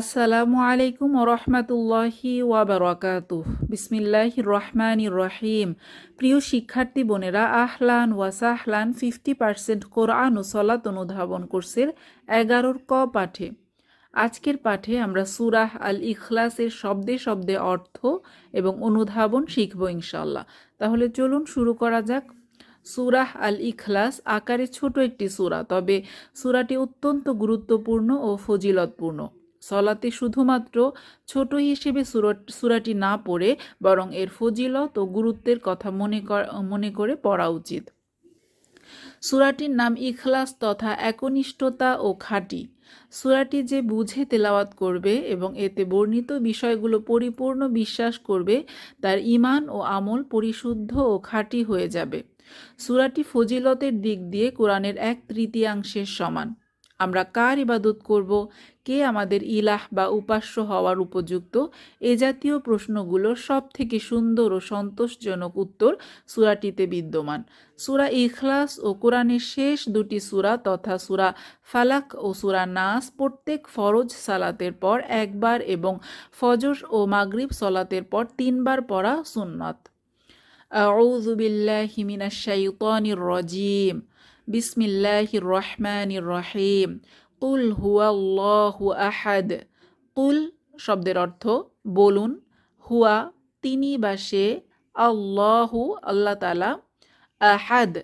আসসালামু আলাইকুম রহমতুল্লাহি ওয়াবারাকাতুহ বিসমিল্লাহ রহমান রহিম। প্রিয় শিক্ষার্থী বোনেরা, আহলান ওয়াসাহলান ফিফটি পার্সেন্ট কোরআন ও সলাত অনুধাবন কোর্সের এগারোর ক পাঠে। আজকের পাঠে আমরা সুরাহ আল ইখলাসের শব্দে শব্দে অর্থ এবং অনুধাবন শিখব ইনশাল্লাহ তাহলে চলুন শুরু করা যাক। সুরাহ আল ইখলাস আকারে ছোট একটি সুরা, তবে সুরাটি অত্যন্ত গুরুত্বপূর্ণ ও ফজিলতপূর্ণ। সলাতে শুধুমাত্র ছোট হিসেবে সুরাটি না পড়ে বরং এর ফজিলত ও গুরুত্বের কথা মনে মনে করে পড়া উচিত। সুরাটির নাম ইখলাস তথা একনিষ্ঠতা ও খাঁটি। সুরাটি যে বুঝে তেলাওয়াত করবে এবং এতে বর্ণিত বিষয়গুলো পরিপূর্ণ বিশ্বাস করবে, তার ইমান ও আমল পরিশুদ্ধ ও খাঁটি হয়ে যাবে। সুরাটি ফজিলতের দিক দিয়ে কোরআনের এক তৃতীয়াংশের সমান। আমরা কার ইবাদত করব? কে আমাদের ইলাহ বা উপাস্য হওয়ার উপযুক্ত? এ জাতীয় প্রশ্নগুলোর সব থেকে সুন্দর ও সন্তোষজনক উত্তর সুরাটিতে বিদ্যমান। সুরা ইখলাস ও কোরআনের শেষ দুটি সুরা তথা সুরা ফালাক ও সুরা নাস প্রত্যেক ফরজ সালাতের পর একবার এবং ফজর ও মাগরিব সলাতের পর তিনবার পড়া সুন্নত। আউজুবিল্লাহিমিনা শাইতানির রজিম। বিসমিল্লাহির রহমানির রহিম। কুল হু আহাদ। কুল শব্দের অর্থ বলুন, হুয়া তিনি বা সে, আল্লাহু, আল্লাহ তালা আহাদ,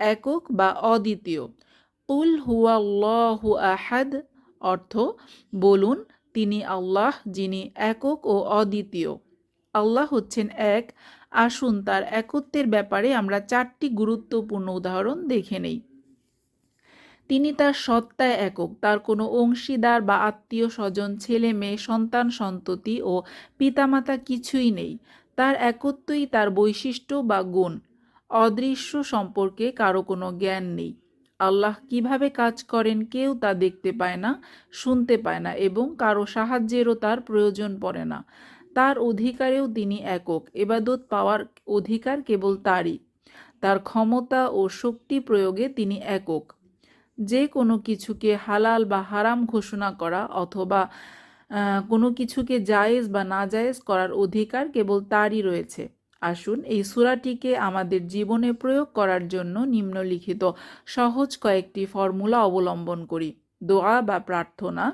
একক বা অদ্বিতীয়। কুল হু আহাদ অর্থ বলুন, তিনি আল্লাহ যিনি একক ও অদ্বিতীয়। আল্লাহ হচ্ছেন এক আসুন তার একত্বের ব্যাপারে আমরা চারটি গুরুত্বপূর্ণ উদাহরণ দেখে নেই। তিনি তার সত্তায় একক, তার কোনো অংশীদার বা আত্মীয় স্বজন, ছেলে মেয়ে, সন্তান সন্ততি ও পিতামাতা কিছুই নেই। তার একত্বই তার বৈশিষ্ট্য বা গুণ। অদৃশ্য সম্পর্কে কারও কোনো জ্ঞান নেই। আল্লাহ কীভাবে কাজ করেন কেউ তা দেখতে পায় না, শুনতে পায় না এবং কারও সাহায্যেরও তার প্রয়োজন পড়ে না। তার অধিকারেও তিনি একক, এবাদত পাওয়ার অধিকার কেবল তারই। তার ক্ষমতা ও শক্তি প্রয়োগে তিনি একক। যে কোনো কিছুকে হালাল বা হারাম ঘোষণা করা অথবা কোনো কিছুকে জায়েজ বা না জায়েজ করার অধিকার কেবল তারই রয়েছে। আসুন, এই সুরাটিকে আমাদের জীবনে প্রয়োগ করার জন্য নিম্নলিখিত সহজ কয়েকটি ফর্মুলা অবলম্বন করি। দোয়া বা প্রার্থনা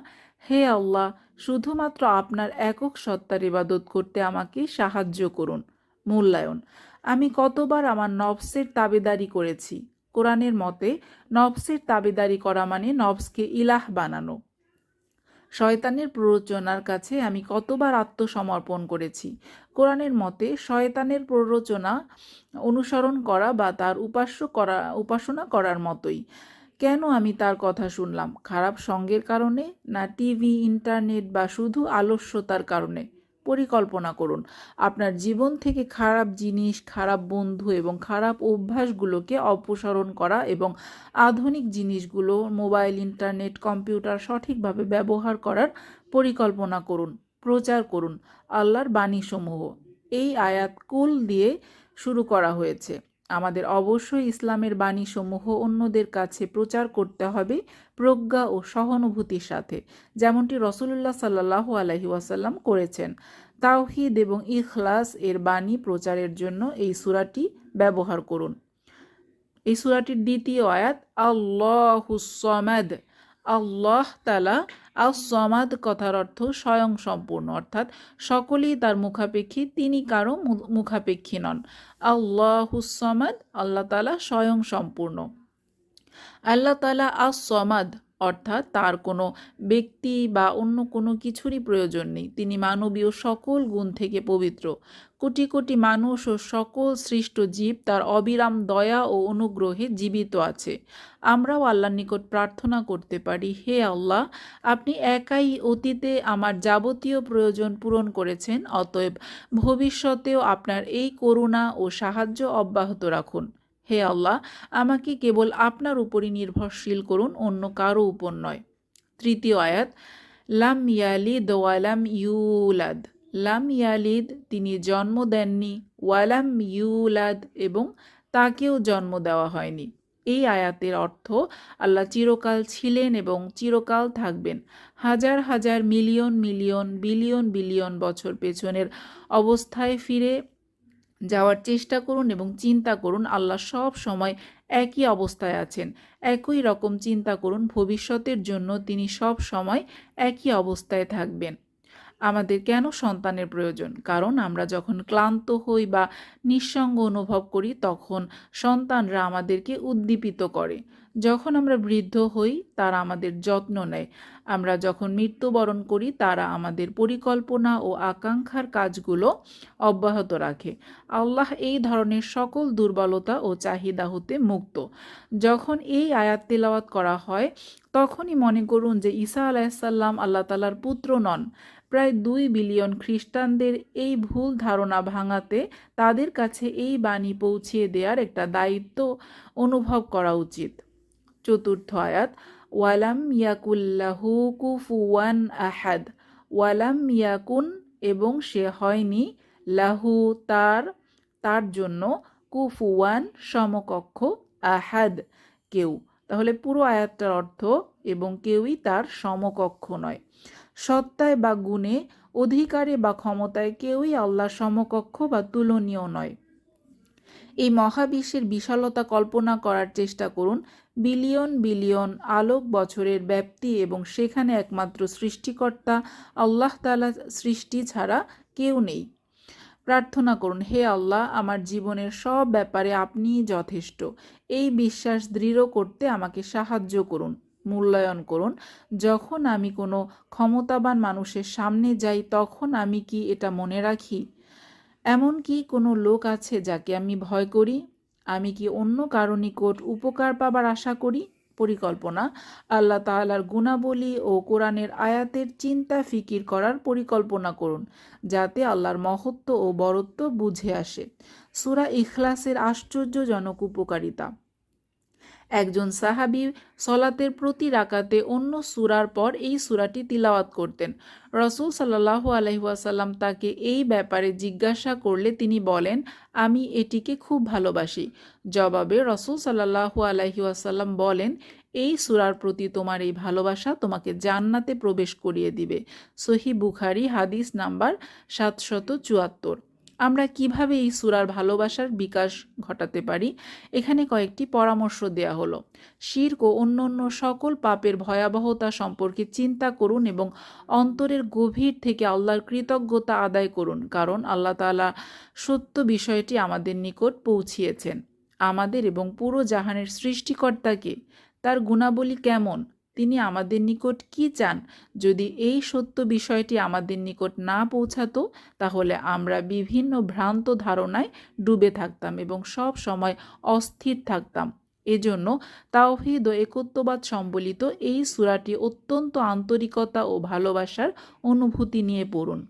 হে আল্লাহ, শুধুমাত্র আপনার একক সত্তার ইবাদত করতে আমাকে সাহায্য করুন। মূল্যায়ন। আমি কতবার আমার নবসের তাবেদারি করেছি। কোরআনের মতে নবসের তাবেদারি করা মানে নবসকে ইলাহ বানানো। শয়তানের প্ররোচনার কাছে আমি কতবার আত্মসমর্পণ করেছি। কোরআনের মতে, শয়তানের প্ররোচনা অনুসরণ করা বা তার উপাস্য করা, উপাসনা করার মতোই। কেন আমি তার কথা শুনলাম? খারাপ সঙ্গের কারণে না টিভি, ইন্টারনেট বা শুধু আলস্যতার কারণে? পরিকল্পনা করুন। আপনার জীবন থেকে খারাপ জিনিস, খারাপ বন্ধু এবং খারাপ অভ্যাসগুলোকে অপসারণ করা এবং আধুনিক জিনিসগুলো মোবাইল, ইন্টারনেট, কম্পিউটার সঠিকভাবে ব্যবহার করার পরিকল্পনা করুন, প্রচার করুন, আল্লাহর বাণীসমূহ। এই আয়াত কুল দিয়ে শুরু করা হয়েছে। আমাদের অবশ্যই ইসলামের বাণীসমূহ অন্যদের কাছে প্রচার করতে হবে প্রজ্ঞা ও সহানুভূতির সাথে, যেমনটি রসুল্লাহ সাল্লাহ আলহি ওয়াসাল্লাম করেছেন। তাওহিদ এবং ইখলাস এর বাণী প্রচারের জন্য এই সুরাটি ব্যবহার করুন। এই সুরাটির দ্বিতীয় আয়াত আল্লাহুসমাদ আল্লাহ তালা আল সমাদ কথার অর্থ স্বয়ং সম্পূর্ণ, অর্থাৎ সকলেই তার মুখাপেক্ষী, তিনি কারও মুখাপেক্ষী নন। আল্লাহুসমাদ আল্লাহ তালা স্বয়ং সম্পূর্ণ। আল্লাহ তালা আস সমাদ অর্থাৎ তার কোনো ব্যক্তি বা অন্য কোনো কিছুরই প্রয়োজন নেই। তিনি মানবীয় সকল গুণ থেকে পবিত্র। কোটি কোটি মানুষ ও সকল সৃষ্ট জীব তার অবিরাম দয়া ও অনুগ্রহে জীবিত আছে। আমরাও আল্লাহর নিকট প্রার্থনা করতে পারি, হে আল্লাহ, আপনি একাই অতীতে আমার যাবতীয় প্রয়োজন পূরণ করেছেন, অতএব ভবিষ্যতেও আপনার এই করুণা ও সাহায্য অব্যাহত রাখুন। হে আল্লাহ, আমাকে কেবল আপনার উপরই নির্ভরশীল করুন, অন্য কারও উপর নয়। তৃতীয় আয়াত, লাম ইয়ালিদ ওয়ালাম ইউলাদ। লাম ইয়ালিদ তিনি জন্ম দেননি ওয়ালাম ইউলাদ এবং তাকেও জন্ম দেওয়া হয়নি। এই আয়াতের অর্থ, আল্লাহ চিরকাল ছিলেন এবং চিরকাল থাকবেন। হাজার হাজার মিলিয়ন মিলিয়ন বিলিয়ন বিলিয়ন বছর পেছনের অবস্থায় ফিরে যাওয়ার চেষ্টা করুন এবং চিন্তা করুন আল্লাহ সব সময় একই অবস্থায় আছেন। একই রকম চিন্তা করুন, ভবিষ্যতের জন্য তিনি সব সময় একই অবস্থায় থাকবেন। আমাদের কেন সন্তানের প্রয়োজন? কারণ আমরা যখন ক্লান্ত হই বা নিঃসঙ্গ অনুভব করি, তখন সন্তানরা আমাদেরকে উদ্দীপিত করে। যখন আমরা বৃদ্ধ হই, তারা আমাদের যত্ন নেয়। আমরা যখন মৃত্যুবরণ করি, তারা আমাদের পরিকল্পনা ও আকাঙ্ক্ষার কাজগুলো অব্যাহত রাখে। আল্লাহ এই ধরনের সকল দুর্বলতা ও চাহিদা হতে মুক্ত। যখন এই আয়াত তেলাওয়াত করা হয়, তখনই মনে করুন যে ঈসা আলাইসাল্লাম আল্লাহ তালার পুত্র নন। প্রায় দুই বিলিয়ন খ্রিস্টানদের এই ভুল ধারণা ভাঙাতে তাদের কাছে এই বাণী পৌঁছিয়ে দেওয়ার একটা দায়িত্ব অনুভব করা উচিত। চতুর্থ আয়াত, ওয়ালাম ইয়াকুল্লাহু কুফুয়ান আহাদ ওয়ালাম ইয়াকুন এবং সে হয়নি, লাহু তার তার জন্য কুফুয়ান সমকক্ষ আহাদ কেউ। তাহলে পুরো আয়াতটার অর্থ এবং কেউই তার সমকক্ষ নয়। সত্তায় বা গুণে, অধিকারে বা ক্ষমতায় কেউই আল্লাহ সমকক্ষ বা তুলনীয় নয়। এই মহাবিশ্বের বিশালতা কল্পনা করার চেষ্টা করুন বিলিয়ন বিলিয়ন আলোক বছরের ব্যাপ্তি এবং সেখানে একমাত্র সৃষ্টিকর্তা আল্লাহ তালা সৃষ্টি ছাড়া কেউ নেই। প্রার্থনা করুন, হে আল্লাহ, আমার জীবনের সব ব্যাপারে আপনিই যথেষ্ট। এই বিশ্বাস দৃঢ় করতে আমাকে সাহায্য করুন। মূল্যায়ন করুন। যখন আমি কোনো ক্ষমতাবান মানুষের সামনে যাই, তখন আমি কি এটা মনে রাখি? এমন কি কোনো লোক আছে যাকে আমি ভয় করি? আমি কি অন্য কারও নিকট উপকার পাবার আশা করি? পরিকল্পনা। আল্লাহ তাআলার গুণাবলী ও কোরআনের আয়াতের চিন্তা ফিকির করার পরিকল্পনা করুন, যাতে আল্লাহর মহত্ব ও বরত্ব বুঝে আসে। সুরা ইখলাসের আশ্চর্যজনক উপকারিতা। একজন সাহাবি সলাতের প্রতি রাকাতে অন্য সুরার পর এই সুরাটি তিলাওয়াত করতেন। রসুল সাল্লাহ আলহিহাসাল্লাম তাকে এই ব্যাপারে জিজ্ঞাসা করলে তিনি বলেন, আমি এটিকে খুব ভালোবাসি। জবাবে রসুল সাল্লাহু আলহিহাসাল্লাম বলেন, এই সুরার প্রতি তোমার এই ভালোবাসা তোমাকে জান্নাতে প্রবেশ করিয়ে দিবে। সহি বুখারি হাদিস নাম্বার সাতশত চুয়াত্তর। আমরা কীভাবে এই সুরার ভালোবাসার বিকাশ ঘটাতে পারি? এখানে কয়েকটি পরামর্শ দেয়া হলো। শির্ক ও অন্য অন্য সকল পাপের ভয়াবহতা সম্পর্কে চিন্তা করুন এবং অন্তরের গভীর থেকে আল্লাহর কৃতজ্ঞতা আদায় করুন, কারণ আল্লাহ তালা সত্য বিষয়টি আমাদের নিকট পৌঁছিয়েছেন। আমাদের এবং পুরো জাহানের সৃষ্টিকর্তাকে তার গুণাবলী কেমন? তিনি আমাদের নিকট কি চান? যদি এই সত্য বিষয়টি আমাদের নিকট না পৌঁছাতো, তাহলে আমরা বিভিন্ন ভ্রান্ত ধারণায় ডুবে থাকতাম এবং সব সময় অস্থির থাকতাম। এজন্য তাওহিদ ও একত্ববাদ সম্বলিত এই সুরাটি অত্যন্ত আন্তরিকতা ও ভালোবাসার অনুভূতি নিয়ে পড়ুন।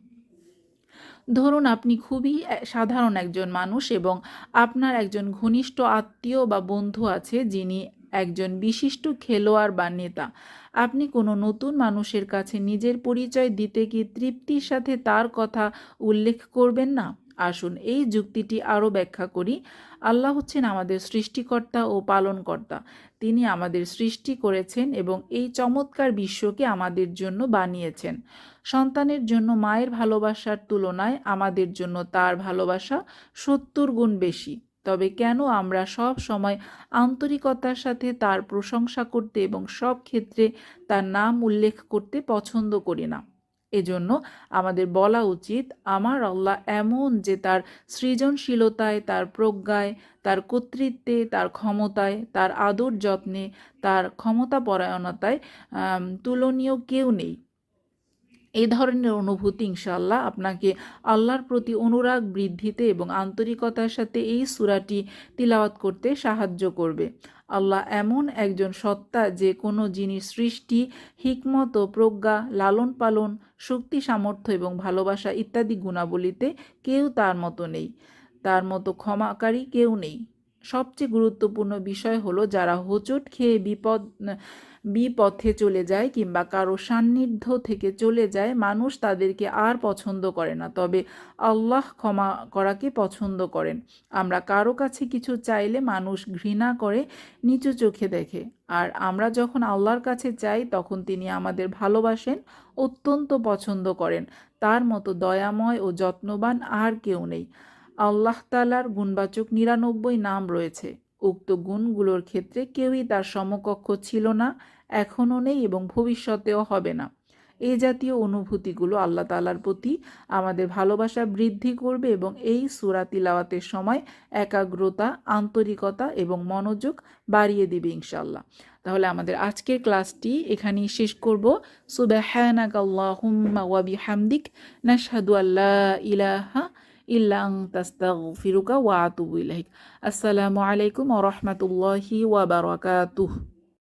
ধরুন, আপনি খুবই সাধারণ একজন মানুষ এবং আপনার একজন ঘনিষ্ঠ আত্মীয় বা বন্ধু আছে যিনি একজন বিশিষ্ট খেলোয়াড় বা নেতা। আপনি কোনো নতুন মানুষের কাছে নিজের পরিচয় দিতে কি তৃপ্তির সাথে তার কথা উল্লেখ করবেন না? আসুন, এই যুক্তিটি আরও ব্যাখ্যা করি। আল্লাহ হচ্ছেন আমাদের সৃষ্টিকর্তা ও পালনকর্তা। তিনি আমাদের সৃষ্টি করেছেন এবং এই চমৎকার বিশ্বকে আমাদের জন্য বানিয়েছেন। সন্তানের জন্য মায়ের ভালোবাসার তুলনায় আমাদের জন্য তার ভালোবাসা সত্তর গুণ বেশি। তবে কেন আমরা সব সময় আন্তরিকতার সাথে তার প্রশংসা করতে এবং সব ক্ষেত্রে তার নাম উল্লেখ করতে পছন্দ করি না। এজন্য আমাদের বলা উচিত, আমার আল্লাহ এমন যে তার সৃজনশীলতায়, তার প্রজ্ঞায়, তার কর্তৃত্বে, তার ক্ষমতায়, তার আদর যত্নে, তার ক্ষমতা পরায়ণতায় তুলনীয় কেউ নেই। এই ধরনের অনুভূতি ইনশাল্লাহ আপনাকে আল্লাহর প্রতি অনুরাগ বৃদ্ধিতে এবং আন্তরিকতার সাথে এই সুরাটি তিলাওয়াত করতে সাহায্য করবে। আল্লাহ এমন একজন সত্তা যে কোনো জিনিস সৃষ্টি, হিকমত প্রজ্ঞা, লালন পালন, শক্তি, সামর্থ্য এবং ভালোবাসা ইত্যাদি গুণাবলীতে কেউ তার মতো নেই। তার মতো ক্ষমাকারী কেউ নেই। সবচেয়ে গুরুত্বপূর্ণ বিষয় হলো যারা হোঁচট খেয়ে বিপদ, বিপথে চলে যায় কিংবা কারও সান্নিধ্য থেকে চলে যায়, মানুষ তাদেরকে আর পছন্দ করে না। তবে আল্লাহ ক্ষমা করাকে পছন্দ করেন। আমরা কারও কাছে কিছু চাইলে মানুষ ঘৃণা করে, নিচু চোখে দেখে। আর আমরা যখন আল্লাহর কাছে চাই, তখন তিনি আমাদের ভালোবাসেন, অত্যন্ত পছন্দ করেন। তার মতো দয়াময় ও যত্নবান আর কেউ নেই। আল্লাহ তালার গুণবাচক নিরানব্বই নাম রয়েছে। উক্ত গুণগুলোর ক্ষেত্রে কেউই তার সমকক্ষ ছিল না, এখনও নেই এবং ভবিষ্যতেও হবে না। এই জাতীয় অনুভূতিগুলো আল্লাহ তালার প্রতি আমাদের ভালোবাসা বৃদ্ধি করবে এবং এই সুরা তিলাওয়াতের সময় একাগ্রতা, আন্তরিকতা এবং মনোযোগ বাড়িয়ে দিবে ইনশাল্লাহ তাহলে আমাদের আজকের ক্লাসটি এখানেই শেষ করব। ওয়া বিহামদিক, নাশহাদু আল্লা ইলাহা إلا أن تستغفرك وأتوب إليك. السلام عليكم ورحمة الله وبركاته.